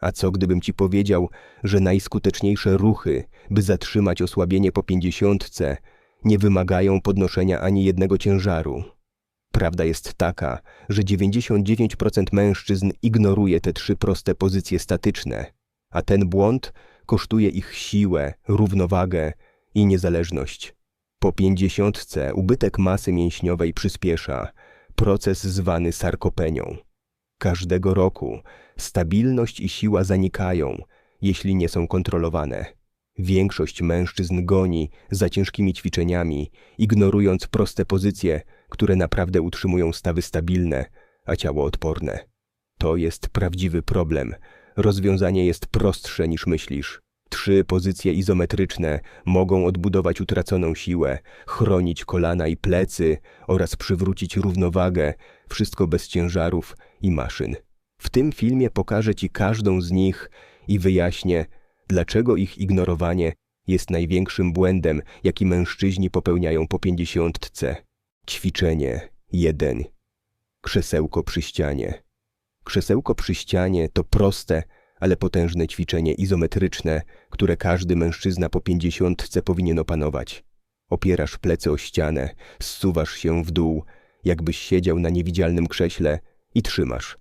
A co gdybym ci powiedział, że najskuteczniejsze ruchy, by zatrzymać osłabienie po pięćdziesiątce, nie wymagają podnoszenia ani jednego ciężaru? Prawda jest taka, że 99% mężczyzn ignoruje te trzy proste pozycje statyczne, a ten błąd kosztuje ich siłę, równowagę i niezależność. Po pięćdziesiątce ubytek masy mięśniowej przyspiesza, proces zwany sarkopenią. Każdego roku stabilność i siła zanikają, jeśli nie są kontrolowane. Większość mężczyzn goni za ciężkimi ćwiczeniami, ignorując proste pozycje, które naprawdę utrzymują stawy stabilne, a ciało odporne. To jest prawdziwy problem. Rozwiązanie jest prostsze niż myślisz. Trzy pozycje izometryczne mogą odbudować utraconą siłę, chronić kolana i plecy oraz przywrócić równowagę, wszystko bez ciężarów i maszyn. W tym filmie pokażę Ci każdą z nich i wyjaśnię, dlaczego ich ignorowanie jest największym błędem, jaki mężczyźni popełniają po pięćdziesiątce. Ćwiczenie 1. Krzesełko przy ścianie. Krzesełko przy ścianie to proste, ale potężne ćwiczenie izometryczne, które każdy mężczyzna po pięćdziesiątce powinien opanować. Opierasz plecy o ścianę, zsuwasz się w dół, jakbyś siedział na niewidzialnym krześle i trzymasz.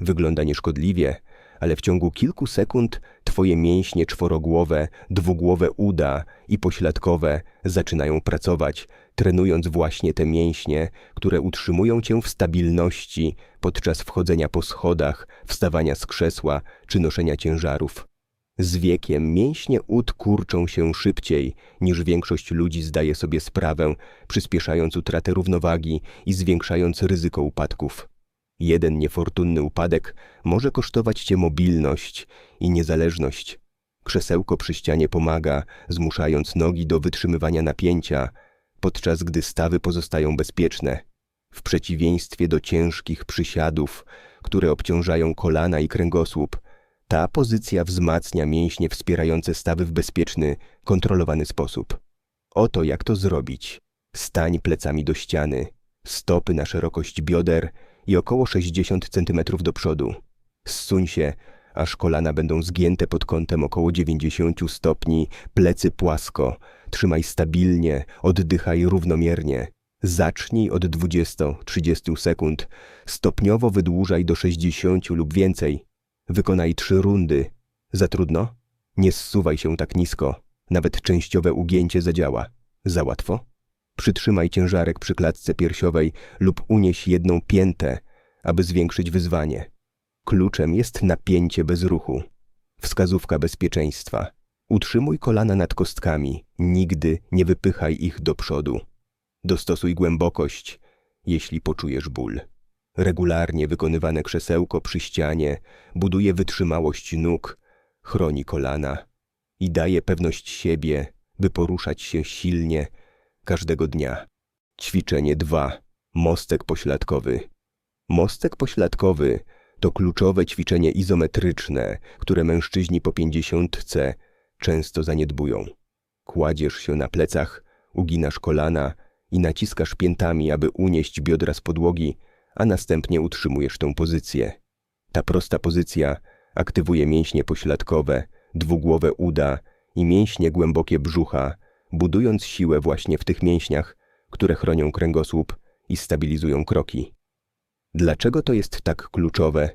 Wygląda nieszkodliwie, ale w ciągu kilku sekund twoje mięśnie czworogłowe, dwugłowe uda i pośladkowe zaczynają pracować, trenując właśnie te mięśnie, które utrzymują cię w stabilności podczas wchodzenia po schodach, wstawania z krzesła czy noszenia ciężarów. Z wiekiem mięśnie ud kurczą się szybciej, niż większość ludzi zdaje sobie sprawę, przyspieszając utratę równowagi i zwiększając ryzyko upadków. Jeden niefortunny upadek może kosztować cię mobilność i niezależność. Krzesełko przy ścianie pomaga, zmuszając nogi do wytrzymywania napięcia, podczas gdy stawy pozostają bezpieczne. W przeciwieństwie do ciężkich przysiadów, które obciążają kolana i kręgosłup, ta pozycja wzmacnia mięśnie wspierające stawy w bezpieczny, kontrolowany sposób. Oto jak to zrobić. Stań plecami do ściany, stopy na szerokość bioder i około 60 cm do przodu. Zsuń się, aż kolana będą zgięte pod kątem około 90 stopni, plecy płasko. Trzymaj stabilnie, oddychaj równomiernie. Zacznij od 20-30 sekund, stopniowo wydłużaj do 60 lub więcej. Wykonaj trzy rundy. Za trudno? Nie zsuwaj się tak nisko. Nawet częściowe ugięcie zadziała. Za łatwo? Przytrzymaj ciężarek przy klatce piersiowej lub unieś jedną piętę, aby zwiększyć wyzwanie. Kluczem jest napięcie bez ruchu. Wskazówka bezpieczeństwa. Utrzymuj kolana nad kostkami, nigdy nie wypychaj ich do przodu. Dostosuj głębokość, jeśli poczujesz ból. Regularnie wykonywane krzesełko przy ścianie buduje wytrzymałość nóg, chroni kolana i daje pewność siebie, by poruszać się silnie każdego dnia. Ćwiczenie 2. Mostek pośladkowy. Mostek pośladkowy to kluczowe ćwiczenie izometryczne, które mężczyźni po pięćdziesiątce często zaniedbują. Kładziesz się na plecach, uginasz kolana i naciskasz piętami, aby unieść biodra z podłogi, a następnie utrzymujesz tę pozycję. Ta prosta pozycja aktywuje mięśnie pośladkowe, dwugłowe uda i mięśnie głębokie brzucha, budując siłę właśnie w tych mięśniach, które chronią kręgosłup i stabilizują kroki. Dlaczego to jest tak kluczowe?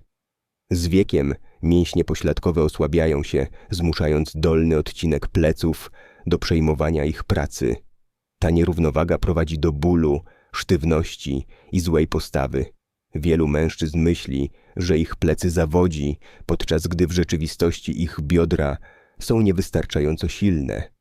Z wiekiem mięśnie pośladkowe osłabiają się, zmuszając dolny odcinek pleców do przejmowania ich pracy. Ta nierównowaga prowadzi do bólu, sztywności i złej postawy. Wielu mężczyzn myśli, że ich plecy zawodzi, podczas gdy w rzeczywistości ich biodra są niewystarczająco silne.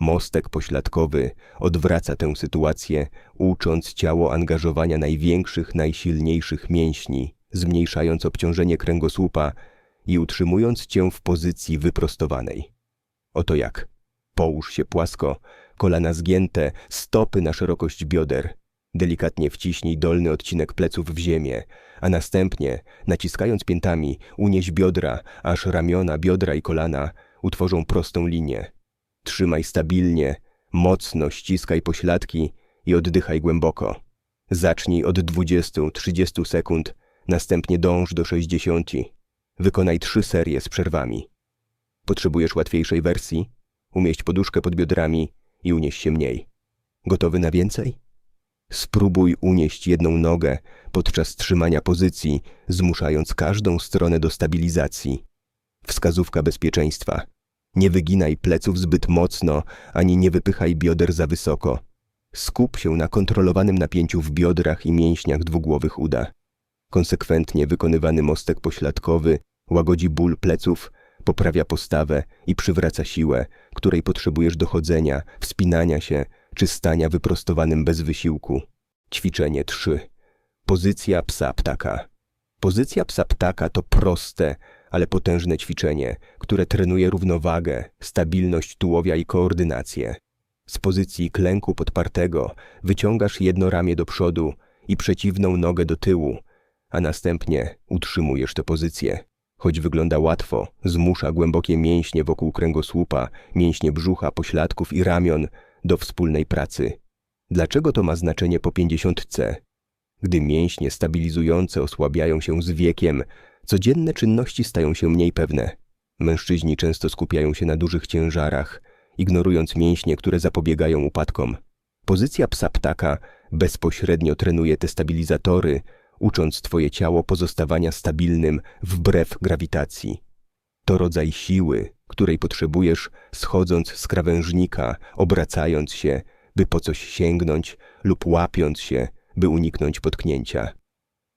Mostek pośladkowy odwraca tę sytuację, ucząc ciało angażowania największych, najsilniejszych mięśni, zmniejszając obciążenie kręgosłupa i utrzymując cię w pozycji wyprostowanej. Oto jak. Połóż się płasko, kolana zgięte, stopy na szerokość bioder. Delikatnie wciśnij dolny odcinek pleców w ziemię, a następnie, naciskając piętami, unieś biodra, aż ramiona, biodra i kolana utworzą prostą linię. Trzymaj stabilnie, mocno ściskaj pośladki i oddychaj głęboko. Zacznij od 20-30 sekund, następnie dąż do 60. Wykonaj trzy serie z przerwami. Potrzebujesz łatwiejszej wersji? Umieść poduszkę pod biodrami i unieś się mniej. Gotowy na więcej? Spróbuj unieść jedną nogę podczas trzymania pozycji, zmuszając każdą stronę do stabilizacji. Wskazówka bezpieczeństwa. Nie wyginaj pleców zbyt mocno, ani nie wypychaj bioder za wysoko. Skup się na kontrolowanym napięciu w biodrach i mięśniach dwugłowych uda. Konsekwentnie wykonywany mostek pośladkowy łagodzi ból pleców, poprawia postawę i przywraca siłę, której potrzebujesz do chodzenia, wspinania się czy stania wyprostowanym bez wysiłku. Ćwiczenie 3. Pozycja psa ptaka. Pozycja psa ptaka to proste, ale potężne ćwiczenie, które trenuje równowagę, stabilność tułowia i koordynację. Z pozycji klęku podpartego wyciągasz jedno ramię do przodu i przeciwną nogę do tyłu, a następnie utrzymujesz tę pozycję. Choć wygląda łatwo, zmusza głębokie mięśnie wokół kręgosłupa, mięśnie brzucha, pośladków i ramion do wspólnej pracy. Dlaczego to ma znaczenie po pięćdziesiątce? Gdy mięśnie stabilizujące osłabiają się z wiekiem, codzienne czynności stają się mniej pewne. Mężczyźni często skupiają się na dużych ciężarach, ignorując mięśnie, które zapobiegają upadkom. Pozycja psa ptaka bezpośrednio trenuje te stabilizatory, ucząc Twoje ciało pozostawania stabilnym wbrew grawitacji. To rodzaj siły, której potrzebujesz schodząc z krawężnika, obracając się, by po coś sięgnąć lub łapiąc się, by uniknąć potknięcia.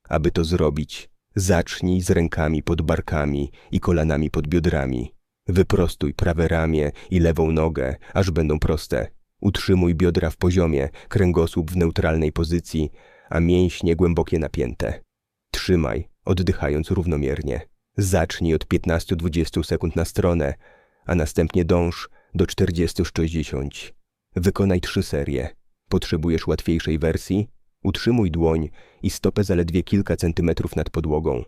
Aby to zrobić, zacznij z rękami pod barkami i kolanami pod biodrami. Wyprostuj prawe ramię i lewą nogę, aż będą proste. Utrzymuj biodra w poziomie, kręgosłup w neutralnej pozycji, a mięśnie głębokie napięte. Trzymaj, oddychając równomiernie. Zacznij od 15-20 sekund na stronę, a następnie dąż do 40-60. Wykonaj trzy serie. Potrzebujesz łatwiejszej wersji? Utrzymuj dłoń i stopę zaledwie kilka centymetrów nad podłogą.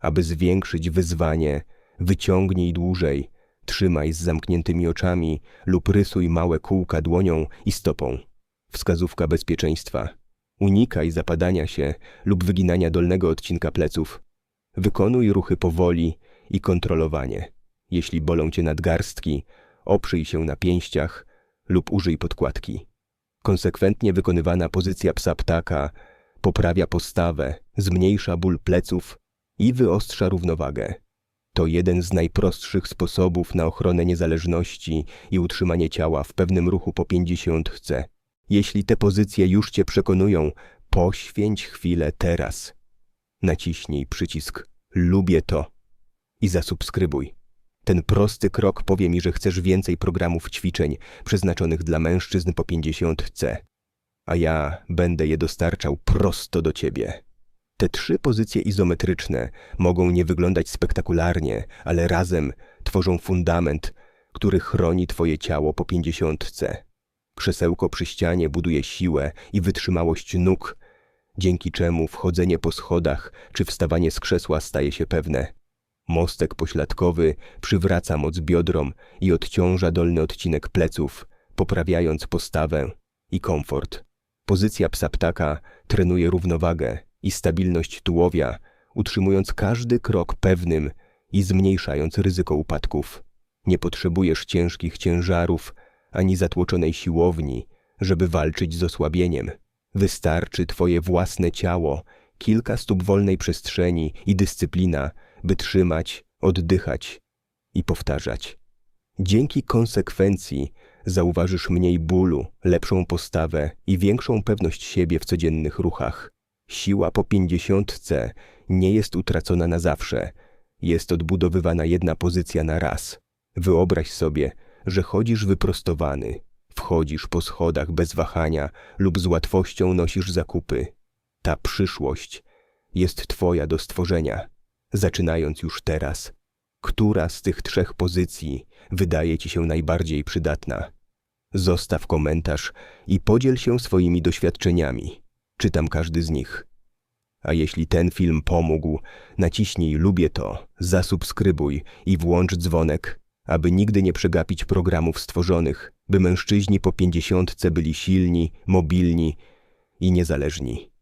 Aby zwiększyć wyzwanie, wyciągnij dłużej, trzymaj z zamkniętymi oczami lub rysuj małe kółka dłonią i stopą. Wskazówka bezpieczeństwa. Unikaj zapadania się lub wyginania dolnego odcinka pleców. Wykonuj ruchy powoli i kontrolowanie. Jeśli bolą cię nadgarstki, oprzyj się na pięściach lub użyj podkładki. Konsekwentnie wykonywana pozycja psa ptaka poprawia postawę, zmniejsza ból pleców i wyostrza równowagę. To jeden z najprostszych sposobów na ochronę niezależności i utrzymanie ciała w pewnym ruchu po pięćdziesiątce. Jeśli te pozycje już Cię przekonują, poświęć chwilę teraz. Naciśnij przycisk Lubię to i zasubskrybuj. Ten prosty krok powie mi, że chcesz więcej programów ćwiczeń przeznaczonych dla mężczyzn po pięćdziesiątce, a ja będę je dostarczał prosto do Ciebie. Te trzy pozycje izometryczne mogą nie wyglądać spektakularnie, ale razem tworzą fundament, który chroni Twoje ciało po pięćdziesiątce. Krzesełko przy ścianie buduje siłę i wytrzymałość nóg, dzięki czemu wchodzenie po schodach czy wstawanie z krzesła staje się pewne. Mostek pośladkowy przywraca moc biodrom i odciąża dolny odcinek pleców, poprawiając postawę i komfort. Pozycja psa ptaka trenuje równowagę i stabilność tułowia, utrzymując każdy krok pewnym i zmniejszając ryzyko upadków. Nie potrzebujesz ciężkich ciężarów, ani zatłoczonej siłowni, żeby walczyć z osłabieniem. Wystarczy twoje własne ciało, kilka stóp wolnej przestrzeni i dyscyplina, by trzymać, oddychać i powtarzać. Dzięki konsekwencji zauważysz mniej bólu, lepszą postawę i większą pewność siebie w codziennych ruchach. Siła po pięćdziesiątce nie jest utracona na zawsze. Jest odbudowywana jedna pozycja na raz. Wyobraź sobie, że chodzisz wyprostowany, wchodzisz po schodach bez wahania lub z łatwością nosisz zakupy. Ta przyszłość jest Twoja do stworzenia, zaczynając już teraz. Która z tych trzech pozycji wydaje Ci się najbardziej przydatna? Zostaw komentarz i podziel się swoimi doświadczeniami. Czytam każdy z nich. A jeśli ten film pomógł, naciśnij lubię to, zasubskrybuj i włącz dzwonek, aby nigdy nie przegapić programów stworzonych, by mężczyźni po pięćdziesiątce byli silni, mobilni i niezależni.